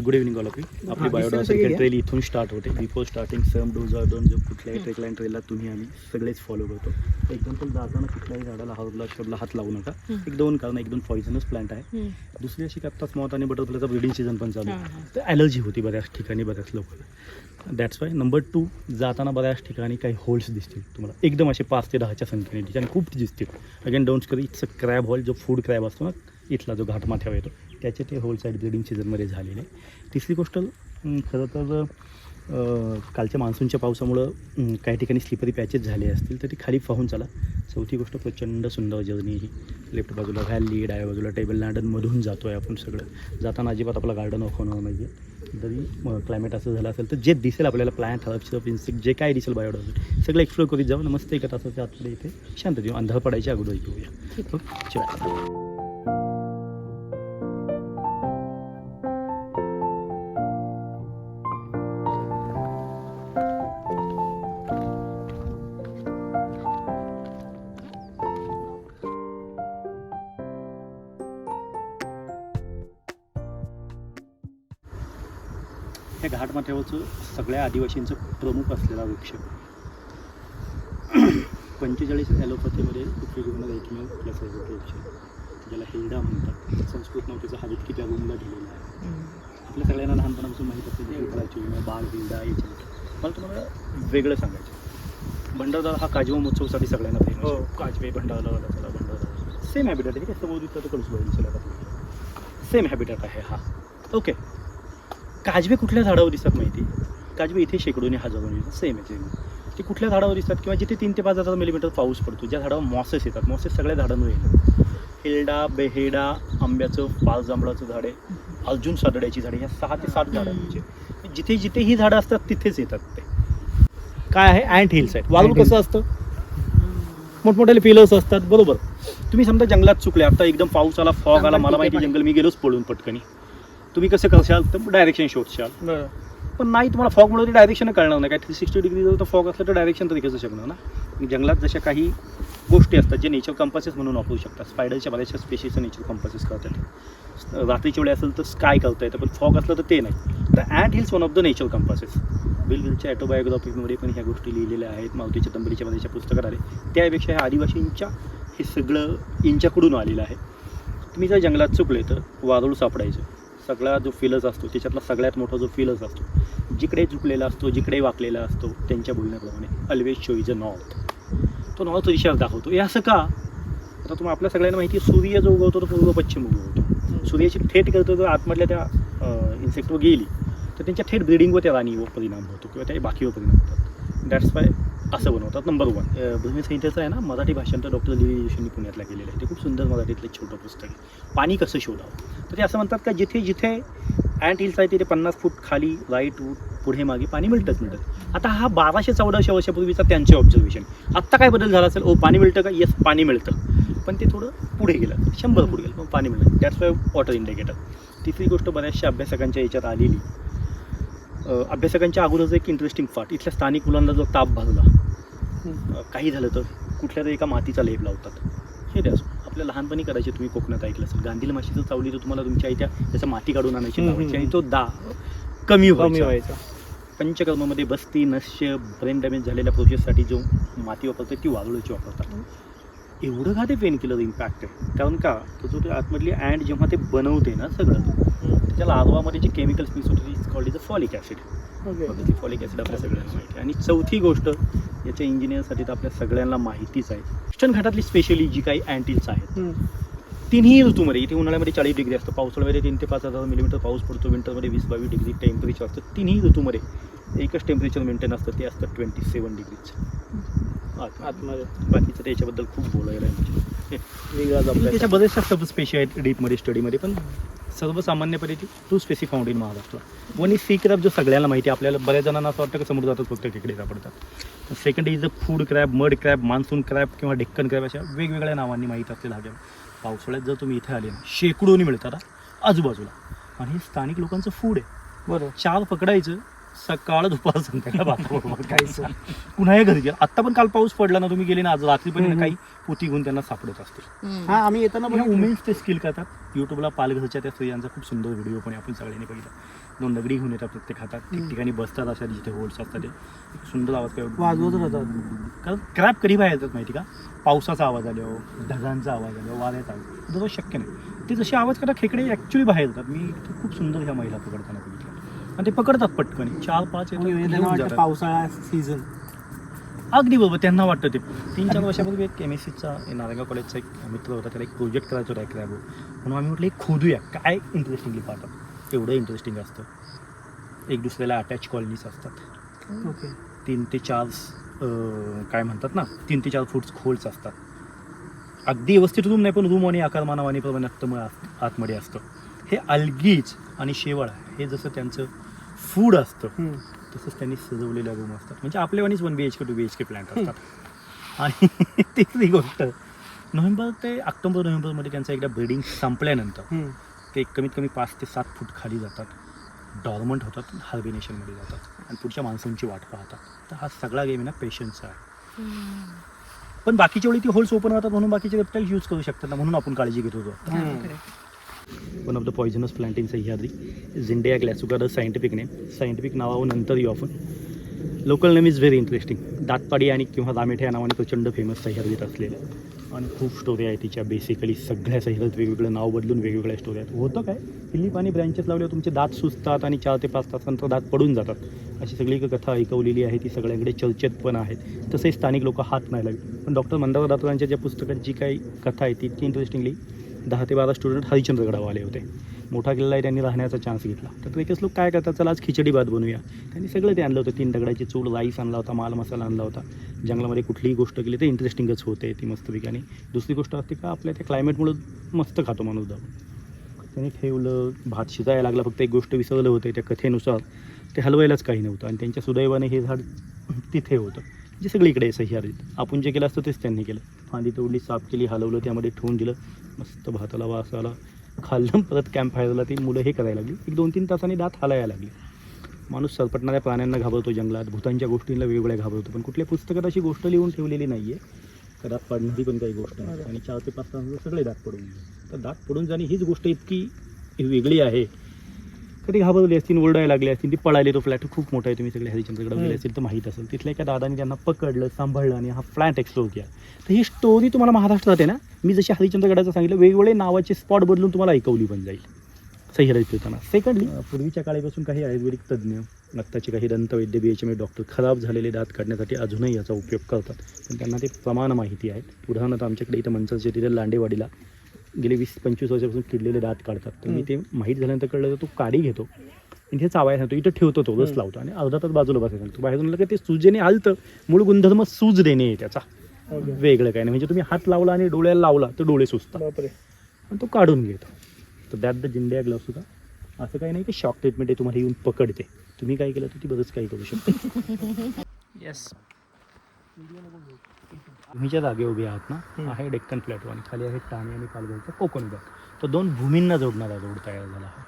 Good evening all of you आपली बायोडा दिसेल सगळी सेकंड घ्या. ट्रेल इथून स्टार्ट होते. Before starting some dos don'ts जो कुठल्याही ट्रेकलाईन ट्रेलला तुम्ही आम्ही सगळेच फॉलो करतो. एक्झाम्पल जाताना कुठल्याही झाडाला हाऊसला शब्दला हात लावू नका. एक दोन कारण एक दोन पॉइझनस प्लांट आहे. दुसरी अशी की आत्ता स्मॉथ आणि बटरफ्लायचा ब्रिडिंग सीझन पण चालू तर ॲलर्जी होती बऱ्याच ठिकाणी बऱ्याच लोकांना. दॅट्स वाय नंबर टू जाताना बऱ्याच ठिकाणी काही होल्स दिसतील तुम्हाला. एकदम असे पाच ते दहाच्या संख्येने ठिकाणी खूप दिसतील. Again don't worry it's a crab hole जो फूड क्रॅब असतो ना इथला जो घाटमाथ्यावर येतो त्याचे ते होल साईड ब्रिडिंग सीझनमध्ये झालेले आहे. तिसरी गोष्ट खरं तर कालच्या मान्सूनच्या पावसामुळं काही ठिकाणी स्लिपरी पॅचेस झाले असतील तर ती खाली पाहून चला. चौथी गोष्ट प्रचंड सुंदर जर्नी ही. लेफ्ट बाजूला व्हॅली डाव्या बाजूला टेबल गार्डनमधून जातो आहे आपण सगळं. जाताना अजिबात आपला गार्डन ऑफ होणार नाही आहे जरी क्लायमेट असं झालं असेल तर जे दिसेल आपल्याला प्लॅन्ट हर्ब्स इन्सेक्ट जे काय दिसेल बायोडायव्हर्सिटी सगळं एक्सप्लोर करीत जाऊ. मस्त एका तासाच्या आतमध्ये इथे. शांत देऊ अंधार पडायच्या अगोदर घेऊया घाटमाथ्यावरचं सगळ्या आदिवासींचं प्रमुख असलेला वृक्ष. पंचेचाळीस ॲलोपॅथीमध्ये उपयोगी एकमेव प्लस वृक्ष. ज्याला हेरडा म्हणतात. संस्कृत नाव त्याचा हरित की त्या रूमला दिलेला आहे आपल्या सगळ्यांना लहानपणापासून माहीत असते हेरडाची बाग हिरडा याच्या मला तुम्हाला वेगळं सांगायचं भंडारदरा हा काजवा महोत्सवसाठी सगळ्यांना फेमस हो. काजवे भंडारदरा भंडारदरा. सेम हॅबिटेट आहे काय समोर दिसतं तर कळसूबाई सेम हॅबिटेट आहे हा. ओके काजवे कुठल्या झाडावर दिसतात माहिती? काजवे इथे शेकडोनी हजारोनी सेम आहे. सेम ते कुठल्या झाडावर दिसतात किंवा जिथे तीन ते पाच हजार मिलीमीटर पाऊस पडतो ज्या झाडावर मॉसेस येतात. मॉसेस सगळ्या झाडांवर येतात. हेलडा बेहेडा आंब्याचं पाल जांभळाचं झाड आहे. अर्जुन सादड्याची झाडे ह्या सहा ते सात झाडं म्हणजे जिथे जिथे ही झाडं असतात तिथेच येतात ते. काय आहे? अँट हिल्स आहेत वाळू कसं असतं? मोठमोठ्याले फिलर्स असतात. बरोबर. तुम्ही समजा जंगलात चुकले. आता एकदम पाऊस आला फॉग आला मला माहिती जंगल मी गेलोच पळून पटकनी. तुम्ही कसं करशाल तर डायरेक्शन शोधशाल. पण नाही तुम्हाला फॉगमुळे डायरेक्शन कळणार नाही काय थ्री सिक्स्टी डिग्री जर तर फॉग असलं तर डायरेक्शन तरी कसं शकणार ना. जंगलात जशा काही गोष्टी असतात जे नेचर कंपासेस म्हणून वापरू शकतात. स्पायडरच्या बऱ्याचशा स्पेशीचं नेचर कंपासेस करतात. रात्रीच्या वेळी असेल तर स्काय करता येतं पण फॉग असलं तर ते नाही. तर ant hills one of the nature compasses Bill गिलच्या ॲटोबायोग्राफीमध्ये पण ह्या गोष्टी लिहिलेल्या आहेत मावतीच्या तंबरीच्या बऱ्याचशा पुस्तकात आले. त्यापेक्षा ह्या आदिवासींच्या हे सगळं यांच्याकडून आलेलं आहे. तुम्ही जर जंगलात चुकले तर वादळ सापडायचं. सगळा जो फिलस असतो त्याच्यातला सगळ्यात मोठा जो फिलस असतो जिकडे झुकलेला असतो जिकडे वाकलेला असतो त्यांच्या बोलण्याप्रमाणे. Always show is a north तो नॉर्थ दिशा दाखवतो. हे असं का? आता तुम्हाला आपल्या सगळ्यांना माहिती सूर्य जो उगवतो तो पूर्व पश्चिम उगवतो. सूर्याची थेट करतो जर आतमधल्या त्या इन्सेक्टवर गेली तर त्यांच्या थेट ब्रिडिंगवर त्या राणीवर परिणाम होतो किंवा त्या बाकीवर परिणाम होतात. दॅट्स वाय असं बनवतात. नंबर वन भूमिसंहितेचं आहे ना मराठी भाषांतर डॉक्टर लिली जोशींनी पुण्यातला केलेलं आहे. ते खूप सुंदर मराठीतलं एक छोटं पुस्तक आहे. पाणी कसं शोधावं? तर ते असं म्हणतात का जिथे जिथे अँट हिल्स आहे तिथे पन्नास फूट खाली राईट पुढे मागे पाणी मिळतंच मिळतं आता हा बाराशे चौदाशे वर्षापूर्वीचा त्यांचे ऑब्झर्वेशन आत्ता काय बदल झाला असेल? ओ पाणी मिळतं का? येस पाणी मिळतं. पण ते थोडं पुढे गेलं. शंभर पुढे गेलं. पण पाणी मिळतं. त्याच वाय वॉटर इंडिकेटर तिसरी गोष्ट बऱ्याचशा अभ्यासकांच्या याच्यात आलेली. अभ्यासकांच्या अगोदरचं एक इंटरेस्टिंग पार्ट इथल्या स्थानिक मुलांना जो ताप भरला काही झालं तर कुठल्या तरी एका मातीचा लेप लावतात. हे द्या आपल्या लहानपणी करायचे तुम्ही कोकणात ऐकलं असेल. गांधीला माशीचं चावली तर तुम्हाला तुमच्या इथे त्याचं माती काढून आणायची लावायची आणि. तो दा कमी कमी व्हायचा. पंचकर्मामध्ये बस्ती नश्य ब्रेन डॅमेज झालेल्या प्रोसेससाठी जो माती वापरते ती वादळाची वापरतात. एवढं का ते पेन किलर इम्पॅक्ट आहे? कारण का? तो जो ते आतमधली अँड जेव्हा ते बनवते ना सगळं त्याला आरवामध्ये जे केमिकल्स मिक्स होते is called is a folic acid okay folic acid आपल्या सगळ्यांना माहिती आहे. आणि चौथी गोष्ट याच्या इंजिनियरसाठी तर आपल्या सगळ्यांना माहितीच आहे. ईस्टर्न घाटातली स्पेशली जी काही अँटिल्स आहेत तिन्ही ऋतूमध्ये इथे उन्हाळ्यामध्ये चाळीस डिग्री असतं पावसाळ्यामध्ये तीन ते पाच हजार मिलीमीटर पाऊस पडतो विंटरमध्ये वीस बावीस डिग्री टेम्परेचर असतं. तिन्ही ऋतूमध्ये एकच टेम्परेचर मेंटेन असतं ते असतं ट्वेंटी सेवन डिग्रीज आतमध्ये. बाकीचं त्याच्याबद्दल खूप बोलायला आहे. त्याच्या बरेचशा सब स्पेशी आहेत डीपमध्ये स्टडीमध्ये पण सर्वसामान्यपणे ती two species found in Maharashtra one is sea crab जो सगळ्याला माहिती आहे आपल्याला बऱ्याच जणांना असं वाटतं की समुद्रातच फक्त खेकडे सापडतात. Second is a food crab mud crab monsoon crab किंवा डेक्कन क्रॅब अशा वेगवेगळ्या नावांनी माहीत असलेला हा पावसाळ्यात जर तुम्ही इथे आले ना शेकडोनी मिळतात आजूबाजूला. आणि हे स्थानिक लोकांचं फूड आहे. बरोबर. चार पकडायचं सकाळ दुपार संध्याकाळ काहीच पुन्हा हे घरी गेला आत्ता पण काल पाऊस पडला ना तुम्ही गेले ना आज रात्री पण हम्म. काही पोती घेऊन त्यांना सापडत असतील. हा आम्ही येताना पण. वुमेन्स ते स्किल करतात. युट्यूबला पालघरच्या त्या स्त्रियांचा खूप सुंदर व्हिडिओ पण आपण सगळ्यांनी बघितला. दोन दगडी घेऊन येतात प्रत्येक हातात. ठिकठिकाणी बसतात अशा जिथे होल्स असतात ते. एक सुंदर आवाज काय? वाजवत राहतात. कारण क्रॅप कधी बाहेर येतात माहिती का? पावसाचा आवाज आल्यावर ढगांचा आवाज आल्यावर वाऱ्याचा आवाज. तसं शक्य नाही. ते जसे आवाज करतात खेकडे ॲक्च्युली बाहेर येतात. मी खूप सुंदर ह्या महिला पकडताना बघितलं आणि ते पकडतात पटकन. चार पाच येतात, घेऊन जातात. पावसाळा सीझन अगदी बरोबर त्यांना वाटतं ते. तीन चार वर्षापूर्वी एक एम एस सीचा नारायणगाव कॉलेजचा एक मित्र होता त्याला एक प्रोजेक्ट करायचा होता एक म्हणून आम्ही म्हटलं एक खोदूया. काय इंटरेस्टिंगली पाहतात? एवढं इंटरेस्टिंग असतं. एक दुसऱ्याला अटॅच कॉलनीज असतात. ओके. तीन ते चार अं, काय म्हणतात ना तीन ते चार फूट खोल्स असतात. अगदी व्यवस्थित रूम नाही पण रूम आणि आतमळ आत- आतमध्ये असतं. हे अलगीज आणि शेवाळ हे जसं त्यांचं फूड असतं. तसंच त्यांनी सजवलेल्या रूम असतात. म्हणजे आपल्यावानीच one B H K two B H K plant असतात. आणि तिसरी गोष्ट नोव्हेंबर ते ऑक्टोबर नोव्हेंबरमध्ये त्यांचं एकदा ब्रिडिंग संपल्यानंतर ते कमीत कमी पाच ते सात फूट खाली जातात. डॉर्मंट होतात हार्बिनेशनमध्ये जातात. आणि पुढच्या मान्सूनची वाट पाहतात. तर हा सगळा गेम आहे ना पेशन्सचा आहे पण बाकीच्या वेळी ती होल्स ओपन होतात म्हणून बाकीचे रेप्टाईल्स यूज करू शकतात ना म्हणून आपण काळजी घेत होतो. One of the poisonous plant in Sahyadri झिंडिया ग्लॅसुका द सायंटिफिक नेम सायंटिफिक नावावर नंतर येऊ आपण local name is very interesting दातपाडी आणि किंवा रामेठे या नावाने प्रचंड फेमस सह्याद्रीत असलेलं. आणि खूप स्टोरी आहे तिच्या. बेसिकली सगळ्या सह्याद्रीत वेगवेगळं नाव बदलून वेगवेगळ्या स्टोरी आहेत. होतं काय? फिलिप आणि ब्रँचेस लावल्यावर तुमचे दात सुचतात आणि चार ते पाच तासानंतर दात पडून जातात. अशी सगळी कथा ऐकवलेली आहे. ती सगळ्यांकडे चर्चेत पण आहेत तसे स्थानिक लोक हात नाही लागले पण डॉक्टर मंदार दातोरांच्या ज्या पुस्तकात जी काही कथा आहे ती इतकी इंटरेस्टिंगली दहा ते बारा स्टुडंट हरिश्चंद्रगडावर आले होते. मोठा किल्ला आहे त्यांनी राहण्याचा चान्स घेतला. तर ट्रेकर्स लोक काय करतात? चला आज खिचडी भात बनवूया. त्यांनी सगळं ते आणलं होतं. तीन दगडाची चूल राईस आणला होता माल मसाला आणला होता. जंगलामध्ये कुठलीही गोष्ट केली तर इंटरेस्टिंगच होते ती मस्तपैकी. आणि दुसरी गोष्ट असते का आपल्या त्या क्लायमेटमुळं मस्त खातो माणूस दाबून त्यांनी ठेवलं भात शिजायला लागला. फक्त एक गोष्ट विसरलं होतं त्या कथेनुसार. ते हलवायलाच काही नव्हतं. आणि त्यांच्या सुदैवाने हे झाड तिथे होतं. जे सगळीकडे आहे सह्याद्रीत. आपण जे केलं असतं तेच त्यांनी केलं. फांदी तोडली साफ केली हलवलं त्यामध्ये ठेवून दिलं. मस्त भाताला वास आला. खाल्लं परत कॅम्प फायरला ती मुलं हे करायला लागली. एक दोन तीन तासांनी दात हालायला लागली. माणूस सरपटणाऱ्या प्राण्यांना घाबरतो जंगलात भूतांच्या गोष्टींना वेगवेगळ्या घाबरतो. पण कुठल्या पुस्तकात अशी गोष्ट लिहून ठेवलेली नाही आहे दात पडणारी पण काही गोष्ट नाही. आणि चार ते पाच तासांवर सगळे दात पडून. तर दात पडून जाणे हीच गोष्ट इतकी वेगळी आहे. कधी घाबरली असतील ओरडायला लागले असतील ती पळाली तो फ्लॅट खूप मोठा आहे तुम्ही सगळे हरिचंद्रकडे गेले असेल तर माहीत असेल. तिथल्या एका दादाने त्यांना पकडलं सांभाळलं आणि हा फ्लॅट एक्सप्लोर केला. तर ही स्टोरी तुम्हाला महाराष्ट्रात आहे ना? मी जशी हरिचंद्रगडाचं सांगितलं वेगवेगळे नावाचे स्पॉट बदलून तुम्हाला ऐकवली पण जाईल. सह्याद्रीत फिरताना सेकंडली पूर्वीच्या काळापासून काही आयुर्वेदिक तज्ज्ञ आत्ताचे काही दंतवैद्य बी एच एम डॉक्टर खराब झालेले दात काढण्यासाठी अजूनही याचा उपयोग करतात. पण त्यांना ते प्रमाण माहिती आहेत. उदाहरणार्थ आमच्याकडे इथं मंचरच्या तिथे लांडेवाडीला गेले वीस पंचवीस वर्षापासून किडलेले दात काढतात. तर मी ते माहीत झाल्यानंतर कळलं तर तो काडी घेतो. इथे चावायला सांगतो इथं ठेवतो तो रस लावतो. आणि अर्धा तास बाजूला बसायला सांगतो. बाहेरून की ते सुजेने आलतं. मूळ गुणधर्म सूज देणे आहे त्याचा. वेगळं काय नाही. म्हणजे तुम्ही हात लावला आणि डोळ्याला लावला तर डोळे सुचतात आणि तो काढून घेतो. तर दॅट द जिंडिया ग्लव्स होता. असं काही नाही की शॉक ट्रीटमेंट आहे तुम्हाला येऊन पकडते. तुम्ही काय केलं तर ती बरंच काही करू शकते. येस तुम्ही ज्या जागे उभे आहात ना आहे डेक्कन प्लॅटो आणि खाली आहे ठाणे आणि पालघरचा कोकण विभाग तो दोन भूमींना जोडणारा रोड तयार झाला आहे.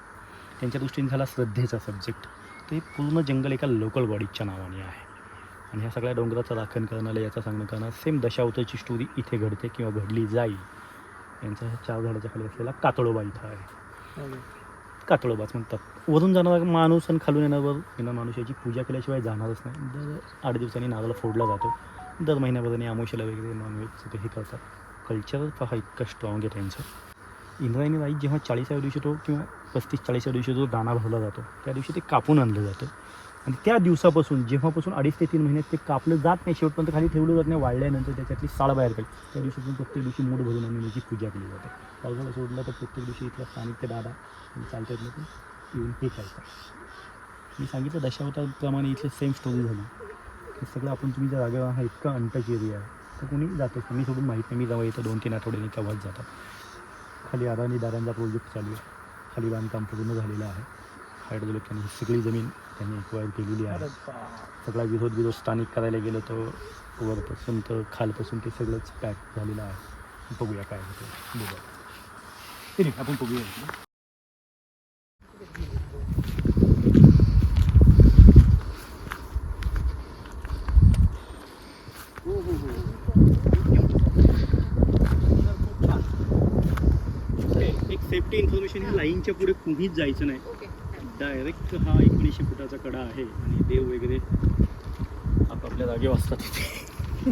त्यांच्या दृष्टीने झाला श्रद्धेचा सब्जेक्ट तर हे पूर्ण जंगल एका लोकल बॉडीजच्या नावाने आहे. आणि ह्या सगळ्या डोंगराचं राखण करणारा याचं सांगणं करणार सेम दशावताची स्टोरी इथे घडते किंवा घडली जाईल. यांचा ह्या चार झाडाच्या खाली असलेला कातळोबा इथं आहे. कातळोबाच म्हणतात. वरून जाणारा माणूस आणि खालून येणाऱ्यावर येणार माणूस याची पूजा केल्याशिवाय जाणारच नाही. दर आठ दिवसांनी नारळ फोडला जातो. दर महिन्याभराने आमोशाला वगैरे नॉनव्हेजचं ते हे करतात. कल्चर पहा इतकं स्ट्रॉंग आहे त्यांचं. इंद्रायणी राईत जेव्हा चाळीसाव्या दिवशी तो किंवा पस्तीस चाळीसाव्या दिवशी जो दाणा भरला जातो त्या दिवशी ते कापून आणलं जातं. आणि त्या दिवसापासून जेव्हापासून अडीच ते तीन महिन्यात ते कापलं जात नाही शेवटपर्यंत खाली ठेवलं जात नाही वाढल्यानंतर त्याच्यातली साळ बाहेर काढली. त्या दिवशीपासून प्रत्येक दिवशी मूड भरून आणि त्याची पूजा केली जाते. पावसाळा सोडलं तर प्रत्येक दिवशी इथल्या स्थानिक ते दादा चालतात येऊन हे करतात मी सांगितलं दशावताप्रमाणे इथले सेम स्टोरी झाली. हे सगळं आपण तुम्ही जर जागेवर हा इतका अनटच एरिया आहे. तर कोणी जातं मी सोडून माहीत नाही मी जेव्हा येतं दोन तीन आठवड्यांनी तेव्हाच जातात खाली अदानी दादांचा प्रोजेक्ट चालू आहे. खाली बांधकाम पूर्ण झालेलं आहे. हायड्रो लोकांनी ही सगळी जमीन त्यांनी एक्वायर केलेली आहे. सगळा विरोध विरोध स्थानिक करायला गेलं तर वरपासून तर खालपासून ते सगळंच पॅक झालेलं आहे. बघूया काय होतं. नाही आपण बघूया लाईनच्या पुढे कुणीच जायचं नाही. ओके डायरेक्ट हा एकोणीसशे फुटाचा कडा आहे आणि देव वगैरे आपापल्या जागेवर असतात इथे.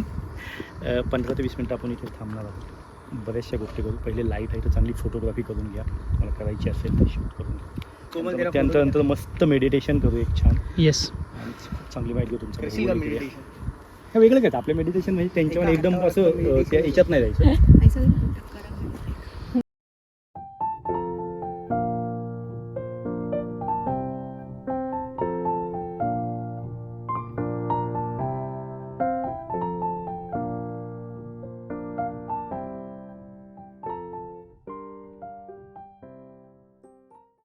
पंधरा ते वीस मिनटं आपण इथे थांबणार आहोत. बऱ्याचशा गोष्टी करू. पहिले लाइट आहे तर चांगली फोटोग्राफी करून घ्या. मला करायची असेल तर शूट करून घ्या. नंतर- त्यानंतर नंतर मस्त मेडिटेशन करू एक छान. येस चांगली माहिती घेऊ तुमचं हे वेगळं काय आपलं मेडिटेशन म्हणजे त्यांच्यावर एकदम असं याच्यात नाही जायचं.